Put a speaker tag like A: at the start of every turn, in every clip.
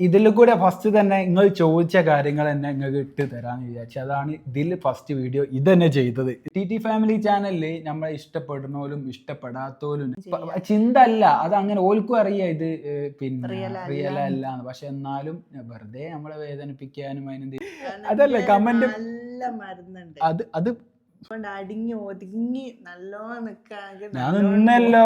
A: ഇതിൽ കൂടെ ഫസ്റ്റ് തന്നെ നിങ്ങൾ ചോദിച്ച കാര്യങ്ങൾ തന്നെ നിങ്ങൾക്ക് ഇട്ട് തരാന്ന് വിചാരിച്ചു അതാണ് ഇതിൽ ഫസ്റ്റ് വീഡിയോ ഇത് തന്നെ ചെയ്തത്. ടി ടി ഫാമിലി ചാനലിൽ നമ്മളെ ഇഷ്ടപ്പെടുന്നോലും ഇഷ്ടപ്പെടാത്തോലും ചിന്ത അല്ല അത് അങ്ങനെ ഓൽക്കും അറിയാം ഇത് പിന്നെ. റിയൽ അല്ല. പക്ഷെ എന്നാലും വെറുതെ നമ്മളെ വേദനിപ്പിക്കാനും അതിനെന്ത് അതല്ലേ,
B: കമന്റ്
A: അത് അത്
B: അടിഞ്ഞ് ഒതുങ്ങി നല്ലോണം.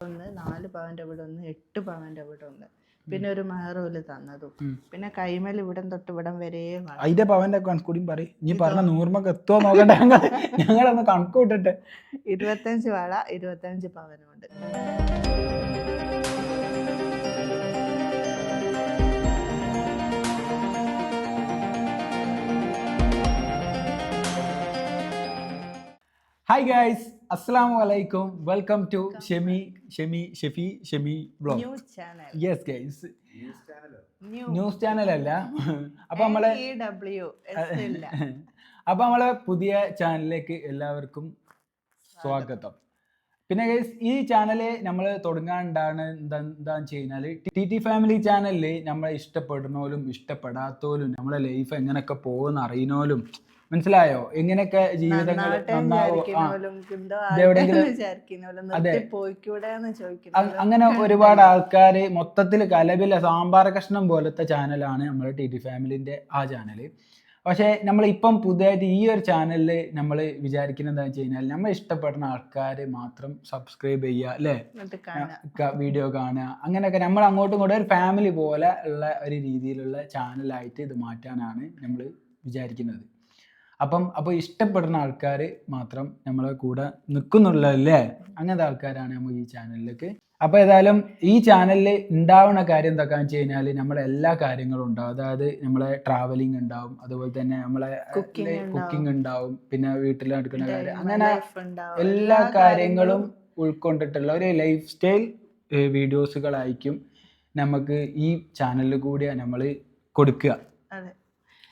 B: ഒന്ന് നാല് പവന്റെ അവിടെ ഒന്ന് എട്ട് പവന്റെ അവിടെ ഒന്ന്. പിന്നെ ഒരു മഹറൂൽ തന്നതും. പിന്നെ കൈമൽ ഇവിടം തൊട്ട് ഇവിടം വരെ.
A: അതിന്റെ പവന്റെ കണക്കൂടിയും പറയും. നീ പറഞ്ഞ നൂറുമക്ക് എത്തുമോ നോക്കട്ടെ ഞങ്ങളൊന്ന് കണക്ക് വിട്ടിട്ട്
B: ഇരുപത്തഞ്ച് വള ഇരുപത്തഞ്ച് പവനുണ്ട്
A: ഹായ് ഗൈസ് അസ്സലാമു അലൈക്കും. Welcome to Shemi Shemi Shefi Shemi blog
B: news channel
A: yes guys
B: new
A: news channel അല്ല. അപ്പൊ നമ്മളെ അപ്പൊ നമ്മളെ പുതിയ ചാനലിലേക്ക് എല്ലാവർക്കും സ്വാഗതം. പിന്നെ ഗൈസ് ഈ ചാനൽ നമ്മൾ തുടങ്ങാണ്ടാണ് എന്താ എന്താന്ന് വെച്ച് കഴിഞ്ഞാൽ ടി ടി ഫാമിലി ചാനലിൽ നമ്മളെ ഇഷ്ടപ്പെടുന്നോലും ഇഷ്ടപ്പെടാത്തോലും നമ്മളെ ലൈഫ് എങ്ങനെയൊക്കെ പോകുന്ന അറിയുന്നോലും മനസ്സിലായോ? എങ്ങനെയൊക്കെ ജീവിതങ്ങൾ അങ്ങനെ ഒരുപാട് ആൾക്കാർ മൊത്തത്തിൽ കലവിലെ സാമ്പാർ കഷ്ണം പോലത്തെ ചാനലാണ് നമ്മുടെ ടി ടി ഫാമിലിന്റെ ആ ചാനൽ പക്ഷേ നമ്മൾ ഇപ്പം പുതിയതായിട്ട് ഈ ഒരു ചാനലിൽ നമ്മൾ വിചാരിക്കുന്നത് എന്താ വെച്ച് കഴിഞ്ഞാൽ നമ്മൾ ഇഷ്ടപ്പെടുന്ന ആൾക്കാർ മാത്രം സബ്സ്ക്രൈബ് ചെയ്യുക അല്ലേ? വീഡിയോ കാണുക. അങ്ങനെയൊക്കെ നമ്മൾ അങ്ങോട്ടും ഇങ്ങോട്ടും ഒരു ഫാമിലി പോലെ ഉള്ള ഒരു രീതിയിലുള്ള ചാനലായിട്ട് ഇത് മാറ്റാനാണ് നമ്മൾ വിചാരിക്കുന്നത്. അപ്പം അപ്പോൾ ഇഷ്ടപ്പെടുന്ന ആൾക്കാർ മാത്രം നമ്മളെ കൂടെ നിൽക്കുന്നുള്ളല്ലേ അങ്ങനത്തെ ആൾക്കാരാണ് നമ്മൾ ഈ ചാനലിലേക്ക്. അപ്പോൾ ഏതായാലും ഈ ചാനലിൽ ഉണ്ടാവുന്ന കാര്യം എന്താക്കാന്ന് വെച്ച് കഴിഞ്ഞാൽ നമ്മളെ എല്ലാ കാര്യങ്ങളും ഉണ്ടാവും. അതായത് നമ്മളെ ട്രാവലിംഗ് ഉണ്ടാവും അതുപോലെ തന്നെ നമ്മളെ കുക്കിംഗ് ഉണ്ടാവും. പിന്നെ വീട്ടിൽ നടക്കുന്ന കാര്യം. അങ്ങനെ എല്ലാ കാര്യങ്ങളും ഉൾക്കൊണ്ടിട്ടുള്ള ഒരു ലൈഫ് സ്റ്റൈൽ വീഡിയോസുകളായിരിക്കും നമുക്ക് ഈ ചാനലിൽ കൂടിയാണ് നമ്മൾ കൊടുക്കുക.
B: അതെ.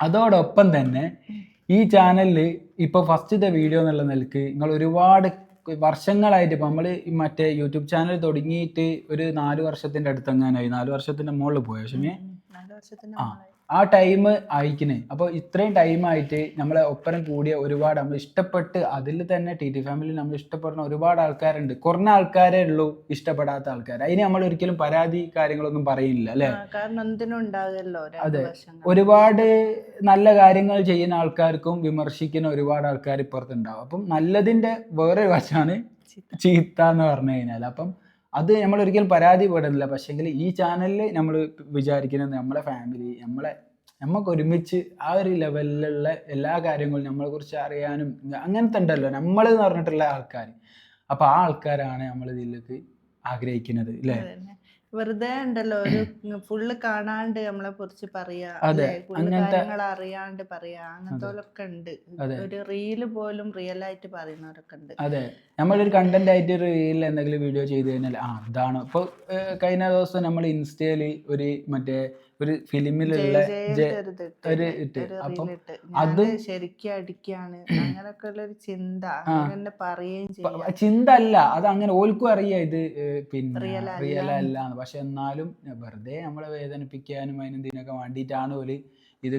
A: അതോടൊപ്പം തന്നെ ഈ ചാനലിൽ ഇപ്പോൾ ഫസ്റ്റത്തെ വീഡിയോ എന്നുള്ള നിലയ്ക്ക് നിങ്ങൾ ഒരുപാട് വർഷങ്ങളായിട്ട് ഇപ്പം നമ്മൾ മറ്റേ യൂട്യൂബ് ചാനൽ തുടങ്ങിയിട്ട് ഒരു നാല് വർഷത്തിന്റെ അടുത്തെങ്ങാനായി? നാല് വർഷത്തിന്റെ മുകളിൽ പോയ പക്ഷേ ആ. ആ ടൈം അയക്കണേ അപ്പോൾ ഇത്രയും ടൈമായിട്ട് നമ്മളെ ഒപ്പരം കൂടിയ ഒരുപാട് നമ്മൾ ഇഷ്ടപ്പെട്ട് അതിൽ തന്നെ ടി ടി ഫാമിലി നമ്മൾ ഇഷ്ടപ്പെടുന്ന ഒരുപാട് ആൾക്കാരുണ്ട്. കുറഞ്ഞ ആൾക്കാരേ ഉള്ളൂ ഇഷ്ടപ്പെടാത്ത ആൾക്കാർ അതിന് നമ്മൾ ഒരിക്കലും പരാതി കാര്യങ്ങളൊന്നും പറയില്ല അല്ലേ? അതെ. ഒരുപാട് നല്ല കാര്യങ്ങൾ ചെയ്യുന്ന ആൾക്കാർക്കും വിമർശിക്കുന്ന ഒരുപാട് ആൾക്കാർ ഇപ്പുറത്തുണ്ടാവും. അപ്പം നല്ലതിന്റെ വേറൊരു വശമാണ് ചീത്ത. എന്ന് പറഞ്ഞു കഴിഞ്ഞാൽ അപ്പം അത് നമ്മൾ ഒരിക്കലും പരാതിപ്പെടുന്നില്ല പക്ഷെങ്കിൽ ഈ ചാനലിൽ നമ്മൾ വിചാരിക്കുന്നത് നമ്മളെ ഫാമിലി നമ്മളെ നമുക്ക് ഒരുമിച്ച് ആ ഒരു ലെവലിലുള്ള എല്ലാ കാര്യങ്ങളും നമ്മളെ കുറിച്ച് അറിയാനും അങ്ങനത്തെ ഉണ്ടല്ലോ. നമ്മൾ എന്ന് പറഞ്ഞിട്ടുള്ള ആൾക്കാർ അപ്പൊ ആ ആൾക്കാരാണ് നമ്മൾ ഇതിലേക്ക് ആഗ്രഹിക്കുന്നത് അല്ലേ.
B: വെറുതെ ഉണ്ടല്ലോ ഒരു ഫുള്ള് കാണാണ്ട് നമ്മളെ കുറിച്ച് പറയാ കാര്യങ്ങൾ അറിയാണ്ട് പറയാ അങ്ങനത്തെ ഉണ്ട്. ഒരു റീൽ പോലും റിയൽ ആയിട്ട് പറയുന്നവരൊക്കെ ഉണ്ട്.
A: അതെ. നമ്മളൊരു കണ്ടന്റ് ആയിട്ട് ഒരു റീൽ എന്തെങ്കിലും വീഡിയോ ചെയ്ത് കഴിഞ്ഞാൽ ആ ഇതാണ് ഇപ്പൊ കഴിഞ്ഞ ദിവസം നമ്മൾ ഇൻസ്റ്റയിൽ ഒരു മറ്റേ ഒരു ഫിലിമിലുള്ള ഒരു ഇട്ട്. അപ്പം അത്
B: ശരിക്കും അടിക്കാണ്. അങ്ങനൊക്കെ ഉള്ള ഒരു ചിന്ത അങ്ങനെ പറയുകയും
A: ചിന്ത അല്ല അത് അങ്ങനെ ഓൽക്കും അറിയാം ഇത് പിന്നെ റിയൽ അല്ല. പക്ഷെ എന്നാലും വെറുതെ നമ്മളെ വേദനിപ്പിക്കാനും അതിനെന്തിനൊക്കെ വേണ്ടിയിട്ടാണ് ഓൽ ഇത്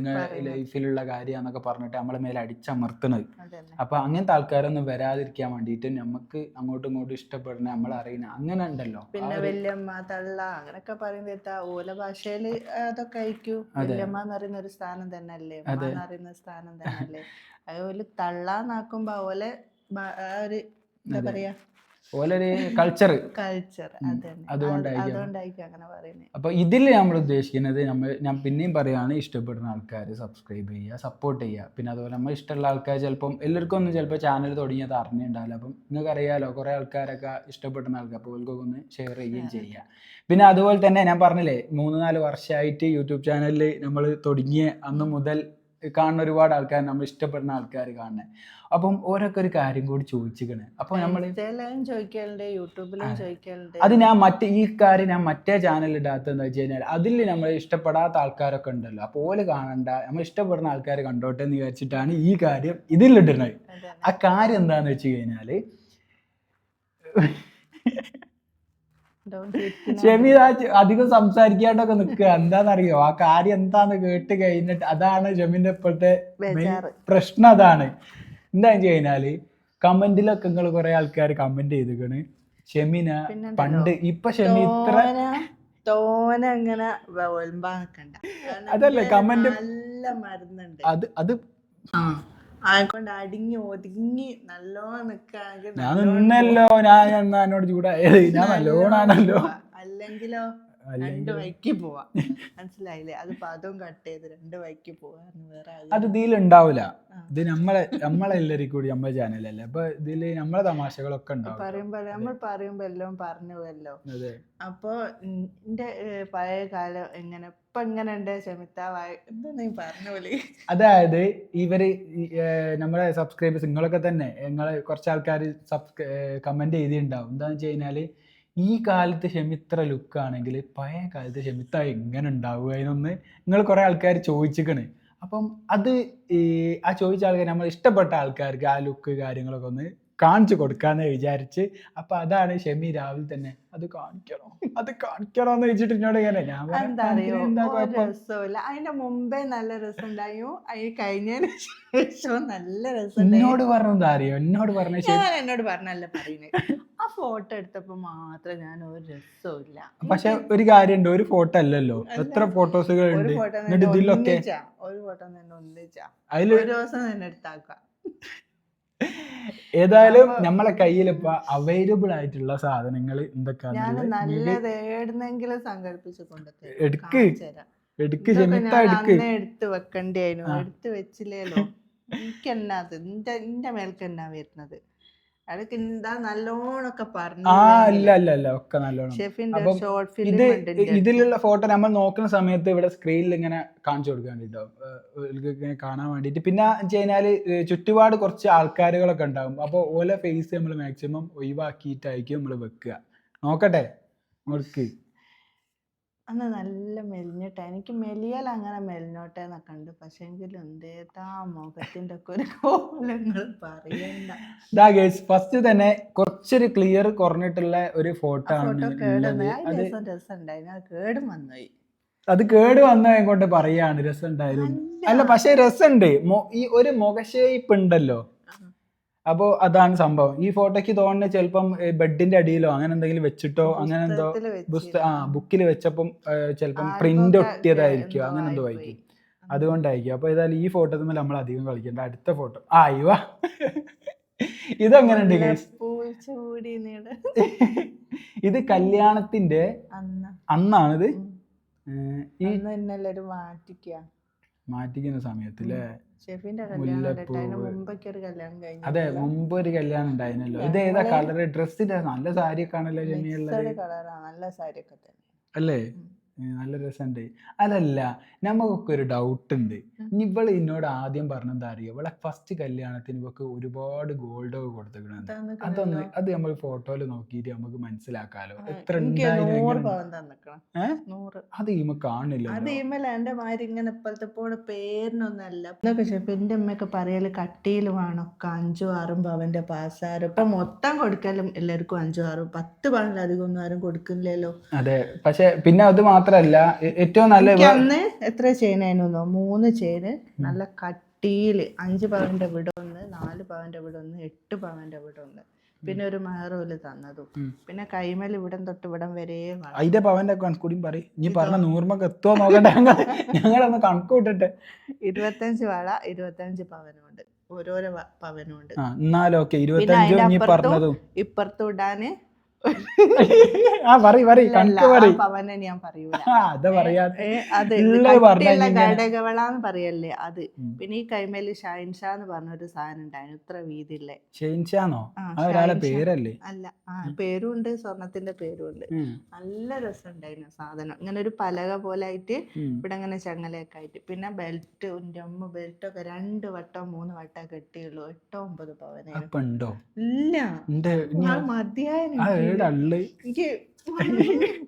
A: ലൈഫിലുള്ള കാര്യന്നൊക്കെ പറഞ്ഞിട്ട് നമ്മളെ മേലെ അടിച്ചമർത്തുന്നത്
B: അതന്നെ.
A: അപ്പൊ അങ്ങനത്തെ ആൾക്കാരൊന്നും വരാതിരിക്കാൻ വേണ്ടിയിട്ട് നമുക്ക് അങ്ങോട്ടും ഇങ്ങോട്ടും ഇഷ്ടപ്പെടുന്ന നമ്മൾ അറിയുന്ന അങ്ങനെ ഉണ്ടല്ലോ.
B: പിന്നെ വല്യമ്മ തള്ള അങ്ങനൊക്കെ പറയുന്നത് ഓല ഭാഷയിൽ അതൊക്കെ
A: അതെ.
B: വല്യമ്മ എന്ന് പറയുന്ന ഒരു സ്ഥാനം തന്നെ അല്ലേ. എന്ന് പറയുന്ന സ്ഥാനം തന്നെ അല്ലേ അതുപോലെ തള്ളാന്നാക്കുമ്പോ ഓലെ ഒരു എന്താ പറയാ?
A: ഓലൊരു കൾച്ചർ
B: കൾച്ചർ
A: അതുകൊണ്ടായിരിക്കും.
B: അങ്ങനെ പറയുന്നത്
A: അപ്പോൾ ഇതിൽ നമ്മൾ ഉദ്ദേശിക്കുന്നത് നമ്മൾ ഞാൻ പിന്നെയും പറയുകയാണ് ഇഷ്ടപ്പെടുന്ന ആൾക്കാർ സബ്സ്ക്രൈബ് ചെയ്യുക സപ്പോർട്ട് ചെയ്യുക. പിന്നെ അതുപോലെ നമ്മൾ ഇഷ്ടമുള്ള ആൾക്കാർ ചിലപ്പം എല്ലാവർക്കും ഒന്നും ചിലപ്പോൾ ചാനൽ തുടങ്ങിയത് അറിഞ്ഞിട്ടുണ്ടാവില്ല. അപ്പം നിങ്ങൾക്ക് അറിയാലോ കുറേ ആൾക്കാരൊക്കെ ഇഷ്ടപ്പെടുന്ന ആൾക്കാർ അപ്പോൾ അവർക്കൊക്കെ ഒന്ന് ഷെയർ ചെയ്യുകയും ചെയ്യുക പിന്നെ അതുപോലെ തന്നെ ഞാൻ പറഞ്ഞില്ലേ മൂന്ന് നാല് വർഷമായിട്ട് യൂട്യൂബ് ചാനലിൽ നമ്മൾ തുടങ്ങിയ അന്ന് മുതൽ കാണുന്ന ഒരുപാട് ആൾക്കാർ നമ്മൾ ഇഷ്ടപ്പെടുന്ന ആൾക്കാർ കാണുന്നത് അപ്പം ഓരോക്കെ ഒരു കാര്യം കൂടി ചോദിച്ചിക്കണേ. അപ്പൊ നമ്മൾ
B: ചോദിക്കലുണ്ട് യൂട്യൂബിലും
A: അതെ.
B: ചോദിക്കലുണ്ട്.
A: അത് ഞാൻ മറ്റേ ഈ കാര്യം ഞാൻ മറ്റേ ചാനൽ ഇടാത്തത് എന്താ വെച്ച് കഴിഞ്ഞാൽ അതിൽ നമ്മൾ ഇഷ്ടപ്പെടാത്ത ആൾക്കാരൊക്കെ ഉണ്ടല്ലോ. അപ്പോൾ ഓൽ കാണണ്ട നമ്മൾ ഇഷ്ടപ്പെടുന്ന ആൾക്കാർ കണ്ടോട്ടെ എന്ന് വിചാരിച്ചിട്ടാണ് ഈ കാര്യം ഇതിലിടുന്നത്. ആ കാര്യം എന്താന്ന് വെച്ച് കഴിഞ്ഞാൽ
B: hit
A: ഷെമി അധികം സംസാരിക്കാണ്ടൊക്കെ നിക്കുക എന്താന്നറിയോ? ആ കാര്യം എന്താന്ന് കേട്ട് കഴിഞ്ഞിട്ട് അതാണ് ഷെമിന്റെ ഇപ്പോഴത്തെ പ്രശ്നം അതാണ്. എന്താ വെച്ച് കമന്റിലൊക്കെ നിങ്ങൾ കുറെ ആൾക്കാർ കമന്റ് ചെയ്തിക്കണ്. ഷെമിന പണ്ട് ഇപ്പൊ ഷെമി ഇത്ര
B: അതല്ലേ കമന്റ് അങ്ങനെ നിക്കണ്ട.
A: അതല്ല, കമന്റ്
B: നല്ല മരുന്നുണ്ട്.
A: അത് അത്
B: ആയിക്കൊണ്ട് അടിങ്ങി ഒതുങ്ങി നല്ലോണം നിക്കാണെങ്കിൽ
A: ഞാൻ നിന്നല്ലോ ഞാൻ എന്നാ എന്നോട് ചൂടായത് ഞാൻ നല്ലോണാണല്ലോ.
B: അല്ലെങ്കിലോ രണ്ട് വഴിക്ക് പോവാ. മനസ്സിലായില്ലേ? അത് പാദവും കട്ട് ചെയ്ത് രണ്ട് വഴിക്ക് പോവാന്ന് വേറെ
A: അത് ഇതിൽ ഉണ്ടാവില്ല ഇത് നമ്മളെ നമ്മളെല്ലാരും കൂടി നമ്മളെ ചാനലല്ലേ അപ്പൊ ഇതിൽ നമ്മളെ തമാശകളൊക്കെ ഉണ്ടാവും
B: പറയുമ്പോ നമ്മൾ പറയുമ്പോ എല്ലാം പറഞ്ഞുവല്ലോ
A: അതെ.
B: അപ്പൊ എന്റെ പഴയ കാലം എങ്ങനെ? ഇപ്പൊ എങ്ങനെ ഉണ്ട്? ക്ഷമിത്താവായി എന്താ നീ പറഞ്ഞു പോലെ?
A: അതായത് ഇവർ നമ്മളെ നമ്മുടെ സബ്സ്ക്രൈബേഴ്സ് നിങ്ങളൊക്കെ തന്നെ നിങ്ങളെ കുറച്ച് ആൾക്കാർ സബ്സ്ക്രൈ കമന്റ് ചെയ്തിട്ടുണ്ടാവും എന്താന്ന് വെച്ച് കഴിഞ്ഞാൽ ഈ കാലത്ത് ഷെമിത്ര ലുക്ക് ആണെങ്കിൽ പഴയ കാലത്ത് ഷെമിത്ത എങ്ങനെ ഉണ്ടാവുക എന്നൊന്ന് നിങ്ങൾ കുറേ ആൾക്കാർ ചോദിച്ചിക്കണ് അപ്പം അത് ആ ചോദിച്ച ആൾക്കാർ നമ്മൾ ഇഷ്ടപ്പെട്ട ആൾക്കാർക്ക് ആ ലുക്ക് കാര്യങ്ങളൊക്കെ ഒന്ന് കാണിച്ചു കൊടുക്കാന്ന് വിചാരിച്ച്. അപ്പൊ അതാണ് ഷെമി രാവിലെ തന്നെ അത് കാണിക്കണോ? അത് കാണിക്കണോ എന്ന് വെച്ചിട്ട് എന്നോട് ഇങ്ങനെ ഞാൻ പറഞ്ഞു,
B: അതിന്റെ മുമ്പേ നല്ല രസം ഉണ്ടായോ അതിന് കഴിഞ്ഞതിന് ശേഷവും നല്ല രസം.
A: എന്നോട് പറഞ്ഞതാ അറിയോ? എന്നോട് പറഞ്ഞ
B: ഞാൻ എന്നോട് പറഞ്ഞല്ല പറയുന്നത് ആ ഫോട്ടോ എടുത്തപ്പോ മാത്രം ഞാൻ ഒരു രസമില്ല ഇല്ല
A: പക്ഷെ ഒരു കാര്യമുണ്ട്. ഒരു ഫോട്ടോ അല്ലല്ലോ. എത്ര ഫോട്ടോസുകൾ
B: ഒരു
A: ഉണ്ട് ഇതിലൊക്കെ
B: ഒന്നിച്ചാ. ഒരു ഫോട്ടോ തന്നെ ഒന്നിച്ചാ. ഒരു ദിവസം തന്നെ എടുത്താക്കാം
A: ഏതായാലും നമ്മളെ കയ്യിൽ ഇപ്പൊ അവൈലബിൾ ആയിട്ടുള്ള സാധനങ്ങൾ
B: എന്തൊക്കെയാണ് സങ്കല്പിച്ച്
A: എടുക്ക്. എടുക്ക്
B: എടുത്ത് വെക്കണ്ടായിരുന്നു. എടുത്ത് വെച്ചില്ലേലോ? എനിക്കെന്നാ എന്റെ എന്റെ മേൽക്ക് വരുന്നത്? അതൊക്കെ എന്താ നല്ലോണൊക്കെ പറഞ്ഞു
A: ആ അല്ല അല്ല അല്ല ഒക്കെ നല്ലോണം.
B: ഷെഫിന്റെ
A: അപ്പം
B: ഷോർട്ട്
A: ഇത്
B: ഫിലിം
A: ഇതിലുള്ള ഫോട്ടോ നമ്മൾ നോക്കുന്ന സമയത്ത് ഇവിടെ സ്ക്രീനിൽ ഇങ്ങനെ കാണിച്ചു കൊടുക്കാൻ ഇങ്ങനെ കാണാൻ വേണ്ടിയിട്ട്. പിന്നെ വെച്ച് കഴിഞ്ഞാൽ ചുറ്റുപാട് കുറച്ച് ആൾക്കാരുകളൊക്കെ ഉണ്ടാവും. അപ്പോൾ ഓല ഫേസ് നമ്മൾ മാക്സിമം ഒഴിവാക്കിയിട്ടായിരിക്കും നമ്മൾ വെക്കുക. നോക്കട്ടെ നോക്ക്
B: അന്ന് നല്ല മെലിഞ്ഞിട്ടാ. എനിക്ക് മെലിയൽ അങ്ങനെ മെലിഞ്ഞോട്ടെ എന്നൊക്കെ ഉണ്ട് പക്ഷെ എങ്കിലും എന്തേതാ മുഖത്തിന്റെ ഒക്കെ ഒരു കോലങ്ങൾ പറയണ്ട.
A: ഇതാ ഫസ്റ്റ് തന്നെ കുറച്ചൊരു ക്ലിയർ കുറഞ്ഞിട്ടുള്ള ഒരു ഫോട്ടോ ആണ്
B: ഫോട്ടോ കേടുന്ന രസം രസം ഉണ്ടായിരുന്നു അത് കേടും വന്നുപോയി.
A: അത് കേട് വന്ന കൊണ്ട് പറയാണ്? രസം ഉണ്ടായിരുന്നു അല്ല പക്ഷെ രസമുണ്ട്. ഈ ഒരു മുഖശേപ്പ് ഉണ്ടല്ലോ. അപ്പോ അതാണ് സംഭവം. ഈ ഫോട്ടോക്ക് തോന്നുന്നത് ചിലപ്പം ബെഡിന്റെ അടിയിലോ അങ്ങനെ എന്തെങ്കിലും വെച്ചിട്ടോ അങ്ങനെ എന്തോ പുസ്തക ആ ബുക്കിൽ വെച്ചപ്പം ചിലപ്പം പ്രിന്റ് ഒട്ടിയതായിരിക്കും. അങ്ങനെ എന്തോ. ആയിരിക്കും. അതുകൊണ്ടായിരിക്കും. അപ്പൊ ഏതായാലും ഈ ഫോട്ടോ തമ്മിൽ നമ്മൾ അധികം കളിക്കേണ്ട. അടുത്ത ഫോട്ടോ. ആ അയ്യോ
B: ഇതങ്ങനെ നീട.
A: ഇത് കല്യാണത്തിന്റെ
B: അന്ന്.
A: അന്നാണിത്?
B: മാറ്റിക്കുന്ന
A: സമയത്ത് ഈ
B: ഷെഫിന്റെ കല്യാണം
A: അതെ മുമ്പ് ഒരു കല്യാണം ഉണ്ടായിരുന്നല്ലോ. ഇത് ഏതാ കളർ ഡ്രസ്സിന്റെ നല്ല സാരി ഒക്കെ ആണല്ലോ ജമിയുള്ളത്
B: കളറാ നല്ല സാരി ഒക്കെ തന്നെ.
A: അല്ലേ? നല്ല രസമുണ്ട് അതല്ല നമുക്കൊക്കെ ഒരു ഡൗട്ട് ഉണ്ട് ഇനി ഇവൾ എന്നോട് ആദ്യം പറഞ്ഞെന്താ അറിയോ? ഇവളെ ഫസ്റ്റ് കല്യാണത്തിന് ഇവക്ക് ഒരുപാട് ഗോൾഡ് ഒക്കെ കൊടുത്തിട്ടുണ്ട് അതൊന്ന്. അത് നമ്മൾ ഫോട്ടോയിൽ നോക്കിയിട്ട് നമുക്ക് മനസ്സിലാക്കാലോ. എത്ര? അത് ഈമ കാണില്ല
B: അത് ഇമ്മല എന്റെ മാതിരി ഇങ്ങനെ ഇപ്പോഴത്തെ പോലെ പേരിനൊന്നല്ല എന്റെ അമ്മയൊക്കെ പറയൽ കട്ടിയിൽ വേണൊക്കെ അഞ്ചും ആറും പവന്റെ പാസ്സാറ് ഇപ്പൊ മൊത്തം കൊടുക്കലും എല്ലാവർക്കും അഞ്ചും ആറും പത്ത് പവനിലധികം ഒന്നും ആരും കൊടുക്കില്ലല്ലോ.
A: അതെ. പക്ഷെ പിന്നെ അത് മാത്രല്ല ഏറ്റവും നല്ല
B: എനിക്ക് അന്ന് എത്ര ചെയിനായിരുന്നു മൂന്ന് ചെയിന് നല്ല കട്ടിയിൽ അഞ്ച് പവന്റെ ഇവിടെ ഒന്ന് നാല് പവന്റെ ഇവിടെ ഒന്ന് എട്ട് പവന്റെ ഇവിടെ ഒന്ന് പിന്നെ ഒരു മെഹറൂൽ തന്നതും. പിന്നെ കൈമൽ ഇവിടം തൊട്ട് ഇവിടം വരെ.
A: അതിന്റെ പവന്റെ കൂടി പറയും. നീ പറഞ്ഞ നൂറുമക്ക് എത്തുമോ നോക്കട്ടെ ഞങ്ങളൊന്ന് കണക്ക് വിട്ടിട്ട്
B: ഇരുപത്തഞ്ച് വള ഇരുപത്തഞ്ച് പവനുണ്ട് ഓരോരോ പവനുണ്ട്
A: എന്നാലും ഓക്കെ ഇരുപത്തഞ്ചും
B: അപ്പുറത്തും ഇടാന്
A: ആ പറയ് പറയ് കണക്ക് പറയ്.
B: പവനെ ഞാൻ പറയൂല.
A: അതാ
B: അത്
A: പറഞ്ഞാ
B: കട്ടിയുള്ള
A: ഇങ്ങനെ.
B: ഘടകവളാന്ന് പറയല്ലേ അത്. പിന്നെ ഈ കൈമേൽ ഷൈൻഷാ എന്ന് പറഞ്ഞ ഒരു സാധനം ഉണ്ടായിരുന്നു ഇത്ര വീതിയില്ലേ.
A: ഷെയിൻഷാന്നോ
B: ആ,
A: ആ ഒരാളെ പേരല്ലേ?
B: അല്ല ആ പേരും ഉണ്ട് സ്വർണത്തിന്റെ പേരും ഉണ്ട്
A: ഉം.
B: നല്ല രസമുണ്ടായിരുന്നു സാധനം. ഇങ്ങനെ ഒരു പലക പോലെ ആയിട്ട് ഇവിടെ ഇങ്ങനെ ചങ്ങലയൊക്കെ ആയിട്ട് പിന്നെ ബെൽറ്റ് എന്റെ അമ്മ ബെൽറ്റ് ഒക്കെ രണ്ട് വട്ടം മൂന്ന് വട്ടം കെട്ടിയുള്ളൂ. എട്ടോ ഒമ്പത്
A: പവനോ
B: ഇല്ല.
A: ഉണ്ട്
B: എനിക്ക്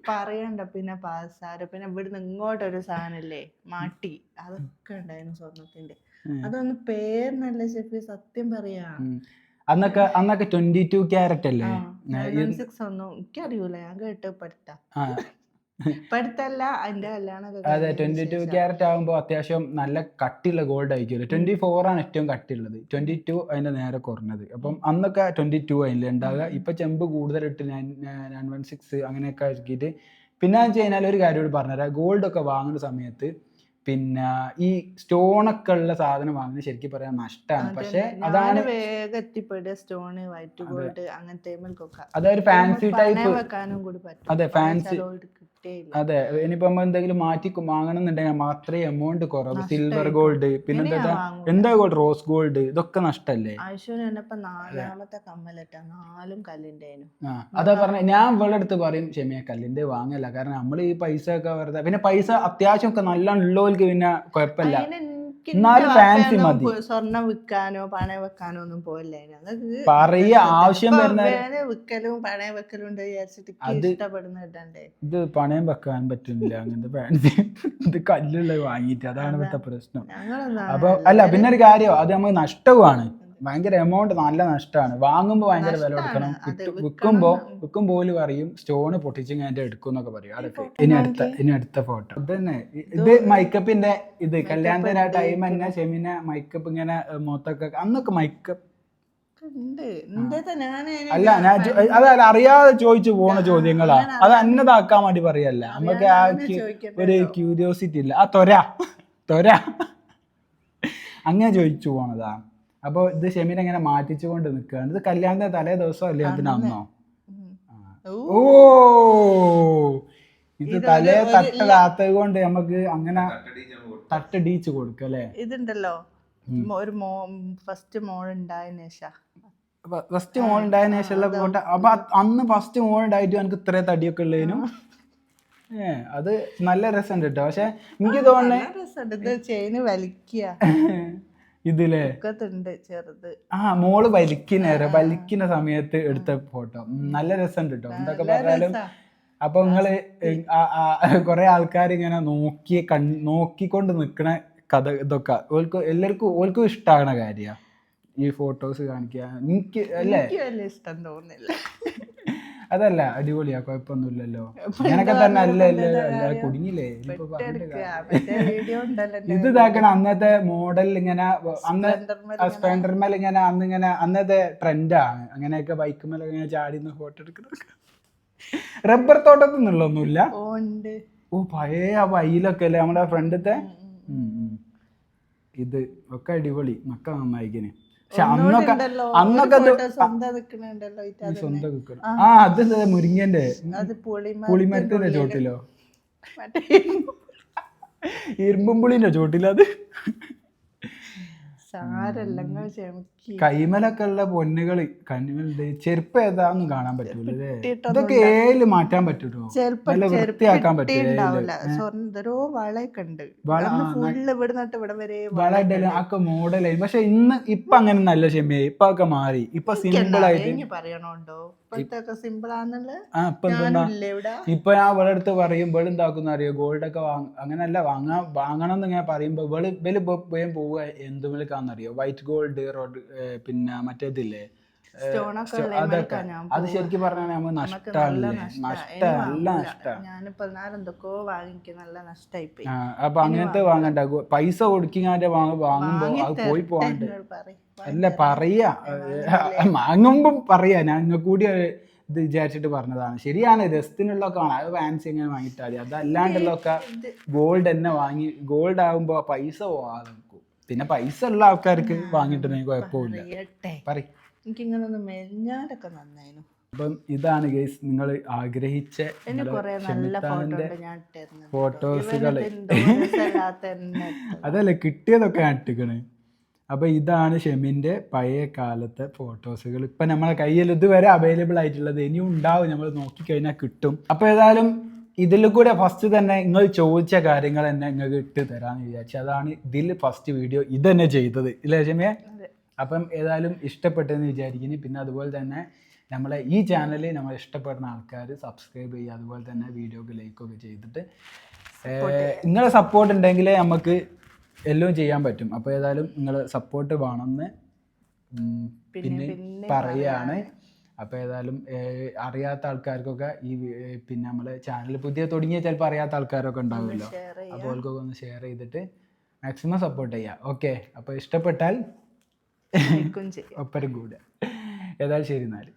B: പറയണ്ട പിന്നെ പാസാര പിന്നെ ഇവിടുന്ന് ഇങ്ങോട്ടൊരു സാധനല്ലേ മാട്ടി. അതൊക്കെ ഉണ്ടായിരുന്നു സ്വർണത്തിന്റെ. അതൊന്ന് പേരിനല്ല ഷെഫി സത്യം പറയാ.
A: അന്നൊക്കെ അന്നൊക്കെ ട്വന്റി ടു ക്യാരറ്റ് അല്ലേ
B: സിക്സ് ഒന്നും എനിക്കറിയൂല. ഞാൻ കേട്ട് പഠിത്ത
A: അതെ ട്വന്റി ടു ക്യാരറ്റ് ആകുമ്പോൾ അത്യാവശ്യം നല്ല കട്ടിയുള്ള ഗോൾഡ് ആയിരിക്കുമല്ലോ. ട്വന്റി ഫോർ ആണ് ഏറ്റവും കട്ടിയുള്ളത്. ട്വന്റി ടു അതിന്റെ നേരെ കുറഞ്ഞത്. അപ്പം അന്നൊക്കെ ട്വന്റി ടു അതിൽ ഉണ്ടാകുക ഇപ്പൊ ചെമ്പ് കൂടുതലിട്ട് നയൻ നയൻ വൺ സിക്സ് അങ്ങനെയൊക്കെ ആക്കിയിട്ട്. പിന്നെ വെച്ച് കഴിഞ്ഞാൽ ഒരു കാര്യം കൂടി പറഞ്ഞുതരാം. ഗോൾഡ് ഒക്കെ വാങ്ങുന്ന സമയത്ത് പിന്നെ ഈ സ്റ്റോണൊക്കെ ഉള്ള സാധനം വാങ്ങുന്നത് ശരിക്കും പറയാൻ നഷ്ടമാണ് പക്ഷെ അതാണ്
B: വേഗം എത്തിപ്പെടുക. സ്റ്റോണ് വൈറ്റ് ഗോൾഡ് അങ്ങനത്തെ
A: അതൊരു ഫാൻസി ടൈപ്പ് അതെ,
B: കിട്ടേയില്ല
A: അതെ ഇനിയിപ്പോ നമ്മൾ എന്തെങ്കിലും മാറ്റി വാങ്ങണമെന്നുണ്ടെങ്കിൽ മാത്രമേ എമൗണ്ട് കുറവ്. സിൽവർ ഗോൾഡ് പിന്നെ എന്താ. എന്താ ഗോൾഡ് റോസ് ഗോൾഡ് ഇതൊക്കെ നഷ്ടല്ലേ? അതാ. പറഞ്ഞ ഞാൻ ഇവളുടെ അടുത്ത് പറയും ക്ഷമിയ കല്ലിന്റെ വാങ്ങല്ല. കാരണം നമ്മൾ ഈ പൈസ ഒക്കെ വെറുതെ പിന്നെ പൈസ അത്യാവശ്യം ഒക്കെ നല്ല ഉള്ളവർക്ക് പിന്നെ കുഴപ്പമില്ല. എന്നാലും
B: ഫാൻസി
A: മതി.
B: സ്വർണം സ്വർണം വിൽക്കാനോ പണയം വെക്കാനോ ഒന്നും പോയില്ല
A: പറയ ആവശ്യം വരുന്ന
B: വിൽക്കലും പണയം വെക്കലും ഉണ്ട് വിചാരിച്ചിട്ട് എനിക്ക്
A: അത്
B: ഇഷ്ടപ്പെടുന്ന ഇടണ്ടേ?
A: ഇത് പണയം വെക്കാൻ പറ്റുന്നില്ല. അങ്ങനത്തെ ഫാൻസി ഇത് കല്ലുള്ളത് വാങ്ങിയിട്ട് അതാണ് ഇവിടുത്തെ പ്രശ്നം. അപ്പൊ അല്ല പിന്നെ ഒരു കാര്യം അത് നമുക്ക് നഷ്ടവുമാണ്. ഭയങ്കര എമൗണ്ട് നല്ല നഷ്ടമാണ് വാങ്ങുമ്പോൾ ഭയങ്കര വില കൊടുക്കണം.
B: വിൽക്കുമ്പോൾ
A: വിൽക്കും പോലും അറിയും സ്റ്റോണ് പൊട്ടിച്ച് അതിന്റെ എടുക്കും എന്നൊക്കെ പറയും. അതൊക്കെ. ഇനി അടുത്ത ഇനി അടുത്ത ഫോട്ടോ ഇത് തന്നെ. ഇത് മൈക്കപ്പിന്റെ ഇത് കല്യാണത്തിന് ആ ടൈം തന്നെ ചെമിന മൈക്കപ്പ് ഇങ്ങനെ മൊത്തൊക്കെ അന്നൊക്കെ മൈക്കപ്പ് അല്ല ഞാൻ അതല്ല അറിയാതെ ചോദിച്ചു പോണ ചോദ്യങ്ങളാ. അത് അന്നതാക്കാൻ വേണ്ടി പറയല്ല. നമുക്ക് ആ ഒരു ക്യൂരിയോസിറ്റി ഇല്ല. ആ തൊര. തൊര. അങ്ങനെ ചോദിച്ചു പോണതാ. അപ്പൊ ഇത് ഷെമീൻ ഇങ്ങനെ മാറ്റിച്ചുകൊണ്ട് നിൽക്കുകയാണ് ഇത് കല്യാണത്തിന്റെ തലേ ദിവസം അല്ലേ അതിന് അന്നോ ഓ! ഇത് തലേ തട്ടലാത്തത് കൊണ്ട് നമുക്ക് അങ്ങനെ തട്ടടിച്ച് കൊടുക്കും അല്ലേ?
B: ഇതുണ്ടല്ലോ. ഒരു മോ ഫസ്റ്റ് മോൾ ഉണ്ടായതിനു ശേഷം.
A: ഫസ്റ്റ് മോൾ ഉണ്ടായതിനു ശേഷമുള്ള ഫോട്ടോ. അപ്പൊ അന്ന് ഫസ്റ്റ് മോൾ ഉണ്ടായിട്ട് എനിക്ക് ഇത്രയും തടിയൊക്കെ ഉള്ളതിനും ഏ അത് നല്ല രസമുണ്ട് കേട്ടോ പക്ഷെ എനിക്ക്
B: തോന്നുന്നത് ചെയിന് വലിക്കുക
A: ഇതിലെ ആ മോൾ വലിക്കുന്ന വലിക്കുന്ന സമയത്ത് എടുത്ത ഫോട്ടോ. നല്ല രസമുണ്ട് കേട്ടോ എന്തൊക്കെ പറഞ്ഞാലും. അപ്പൊ നിങ്ങൾ കൊറേ ആൾക്കാർ ഇങ്ങനെ നോക്കി കൺ നോക്കിക്കൊണ്ട് നിക്കണ കഥ ഇതൊക്കെ. ഓൽക്ക് എല്ലാവർക്കും ഓൽക്കും ഇഷ്ടമാകണ കാര്യ. ഈ ഫോട്ടോസ് കാണിക്കുക എനിക്ക് അല്ലേ
B: ഇഷ്ടം തോന്നുന്നില്ല
A: അതല്ല അടിപൊളിയാ കുഴപ്പമൊന്നുമില്ലല്ലോ അങ്ങനൊക്കെ തന്നെ അല്ല അല്ല അല്ല കുടുങ്ങിയില്ലേ? ഇനിയിപ്പോ പറഞ്ഞിട്ട് കാര്യം-
B: വീഡിയോ ഉണ്ടല്ലോ
A: ഇത് ഇതാക്കണ അന്നത്തെ മോഡൽ ഇങ്ങനെ അന്ന്
B: സ്പ്ലെൻഡർമേൽ
A: ഇങ്ങനെ അന്ന് ഇങ്ങനെ അന്നത്തെ ട്രെൻഡാണ് അങ്ങനെയൊക്കെ ബൈക്കുമേൽ ഇങ്ങനെ ചാടിന്ന് ഫോട്ടോ എടുക്കുന്നത് റബ്ബർ തോട്ടത്തിൽ നിന്നുള്ളൊന്നുമില്ല
B: ഓ, ഉണ്ട്.
A: ഓ പഴയ ആ വയലൊക്കെ അല്ലേ നമ്മുടെ ഫ്രണ്ടത്തെ ഇത് ഒക്കെ അടിപൊളി. മക്ക നന്നായിക്കന് പക്ഷെ അന്നൊക്കെ അന്നൊക്കെ അത്
B: സ്വന്തം അത്
A: വെക്കണം ആ. അത് മുരിങ്ങന്റെ
B: അത് പുളിമ
A: പുളിമരത്തിന്റെ ചോട്ടിലോ ഇരുമ്പും പുളിന്റെ ചോട്ടിലത്
B: സാരല്ല നിങ്ങൾ ക്ഷമിക്ക്.
A: കൈമലൊക്കെ ഉള്ള പൊന്നുകൾ കണ്ണിമലുണ്ട് ചെരുപ്പ് ഏതാന്നും കാണാൻ പറ്റൂല ഇതൊക്കെ ഏൽ മാറ്റാൻ പറ്റൂട്ടോ? വൃത്തിയാക്കാൻ പറ്റും ഏൽ.
B: ഉണ്ടാവില്ല സ്വർണതരോ വളയൊക്കെ ഉണ്ട്.
A: വള, ആ,
B: ഫുള്ള് ഇവിടെ നിന്നിട്ട് ഇവിടെ വരെ
A: വള ഇടലും ഒക്കെ മോഡലായി പക്ഷെ ഇന്ന് ഇപ്പൊ അങ്ങനെ നല്ല ക്ഷമയായി ഇപ്പൊ ഒക്കെ മാറി. ഇപ്പൊ സിമ്പിൾ ആയിട്ട്
B: പറയണോണ്ടോ?
A: ഇപ്പൊ ഞാൻ ഇവിടെ അടുത്ത് പറയും ഇവൾ എന്താക്കുന്ന അറിയോ? ഗോൾഡ് ഒക്കെ അങ്ങനല്ല വാങ്ങാ വാങ്ങണം എന്ന് ഇങ്ങനെ പറയുമ്പോ ഇവൾ ഇവൽ പോവുക എന്തുമിലേക്കാന്നറിയോ വൈറ്റ് ഗോൾഡ് റോഡ് പിന്നെ മറ്റേതില്ലേ? അതൊക്കെ. അത് ശരിക്കും പറഞ്ഞാൽ നമ്മൾ നഷ്ടമല്ലേ
B: നഷ്ടം
A: നല്ല
B: വാങ്ങൂല.
A: നഷ്ട
B: ഞാനിപ്പോ നാളെ നല്ല നഷ്ടായിപ്പോയി.
A: ആ അപ്പൊ അങ്ങനത്തെ വാങ്ങണ്ട. പൈസ കൊടുക്കിങ്ങാണ്ട് വാങ്ങ വാങ്ങുമ്പോ അത് പോയി പോവാണ്ട് അല്ല പറയ്. വാങ്ങുമ്പം പറയാ. ഞങ്ങൾ കൂടി ഇത് വിചാരിച്ചിട്ട് പറഞ്ഞതാണ്. ശരിയാണ് രസത്തിനുള്ളൊക്കെ ആണ് അത് ഫാൻസി എങ്ങനെ വാങ്ങിയിട്ടാൽ മതി. അതല്ലാണ്ടുള്ളതൊക്കെ ഗോൾഡ് തന്നെ വാങ്ങി ഗോൾഡ് ആകുമ്പോ പൈസ പോവാതെ നിൽക്കും പിന്നെ പൈസ ഉള്ള ആൾക്കാർക്ക് വാങ്ങിയിട്ടുണ്ടെങ്കിൽ കുഴപ്പമില്ല.
B: എനിക്കിങ്ങനെ മെലിഞ്ഞാലൊക്കെ നന്നായിരുന്നു.
A: അപ്പം ഇതാണ് ഗേസ് നിങ്ങൾ ആഗ്രഹിച്ച
B: ഫോട്ടോസുകൾ ഫോട്ടോസുകൾ
A: അതല്ല കിട്ടിയതൊക്കെ നട്ടിക്കണ് അപ്പൊ ഇതാണ് ഷെമിന്റെ പഴയ കാലത്തെ ഫോട്ടോസുകൾ ഇപ്പൊ നമ്മളെ കയ്യിൽ ഇതുവരെ അവൈലബിൾ ആയിട്ടുള്ളത് ഇനിയും ഉണ്ടാവും. നമ്മൾ നോക്കി കഴിഞ്ഞാൽ കിട്ടും. അപ്പൊ ഏതായാലും ഇതിൽ കൂടെ ഫസ്റ്റ് തന്നെ നിങ്ങൾ ചോദിച്ച കാര്യങ്ങൾ തന്നെ നിങ്ങൾക്ക് ഇട്ട് തരാന്ന് വിചാരിച്ചു. അതാണ് ഇതിൽ ഫസ്റ്റ് വീഡിയോ ഇത് തന്നെ ചെയ്തത്. ഇല്ലേ ഷെമിയെ. അപ്പം ഏതായാലും ഇഷ്ടപ്പെട്ടെന്ന് വിചാരിക്കുന്നു. പിന്നെ അതുപോലെ തന്നെ നമ്മളെ ഈ ചാനൽ നമ്മൾ ഇഷ്ടപ്പെടുന്ന ആൾക്കാർ സബ്സ്ക്രൈബ് ചെയ്യുക. അതുപോലെ തന്നെ വീഡിയോക്ക് ലൈക്കൊക്കെ ചെയ്തിട്ട്. നിങ്ങളെ സപ്പോർട്ട് ഉണ്ടെങ്കിലേ നമുക്ക് എല്ലാം ചെയ്യാൻ പറ്റും. അപ്പോൾ ഏതായാലും നിങ്ങൾ സപ്പോർട്ട് വേണമെന്ന്
B: പിന്നെ
A: പറയാണ്. അപ്പോൾ ഏതായാലും അറിയാത്ത ആൾക്കാർക്കൊക്കെ ഈ പിന്നെ നമ്മളെ ചാനൽ പുതിയ തുടങ്ങിയ ചിലപ്പോൾ അറിയാത്ത ആൾക്കാരൊക്കെ ഉണ്ടാവുമല്ലോ. അപ്പോൾ അവർക്കൊക്കെ ഒന്ന് ഷെയർ ചെയ്തിട്ട് മാക്സിമം സപ്പോർട്ട് ചെയ്യുക ഓക്കെ അപ്പോൾ ഇഷ്ടപ്പെട്ടാൽ ഒപ്പരം കൂടുക. ഏതായാലും ശരി എന്നാൽ